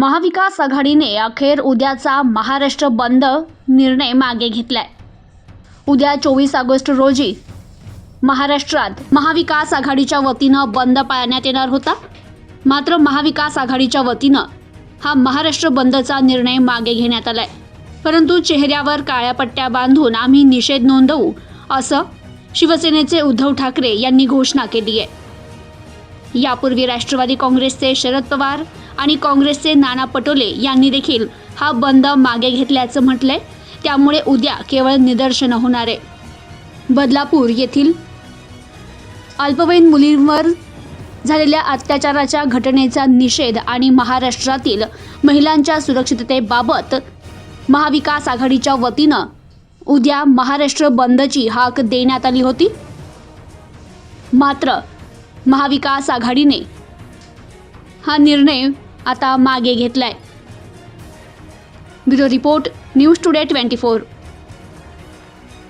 महाविकास आघाडीने अखेर उद्याचा महाराष्ट्र बंद निर्णय मागे घेतलाय. उद्या चोवीस ऑगस्ट रोजी महाराष्ट्रात महाविकास आघाडीच्या वतीनं बंद पाळण्यात येणार होता. मात्र महाविकास आघाडीच्या वतीनं हा महाराष्ट्र बंदचा निर्णय मागे घेण्यात आलाय. परंतु चेहऱ्यावर काळ्या पट्ट्या बांधून आम्ही निषेध नोंदवू असं शिवसेनेचे उद्धव ठाकरे यांनी घोषणा केली आहे. यापूर्वी राष्ट्रवादी काँग्रेसचे शरद पवार आणि काँग्रेसचे नाना पटोले यांनी देखील हा बंद मागे घेतल्याचं म्हटलंय. त्यामुळे उद्या केवळ निदर्शनं होणार आहे. बदलापूर येथील अल्पवयीन मुलींवर झालेल्या अत्याचाराच्या घटनेचा निषेध आणि महाराष्ट्रातील महिलांच्या सुरक्षिततेबाबत महाविकास आघाडीच्या वतीनं उद्या महाराष्ट्र बंदची हाक देण्यात आली होती. मात्र महाविकास आघाडीने. हा निर्णय आता मागे घेतलाय. Bureau report news today twenty four.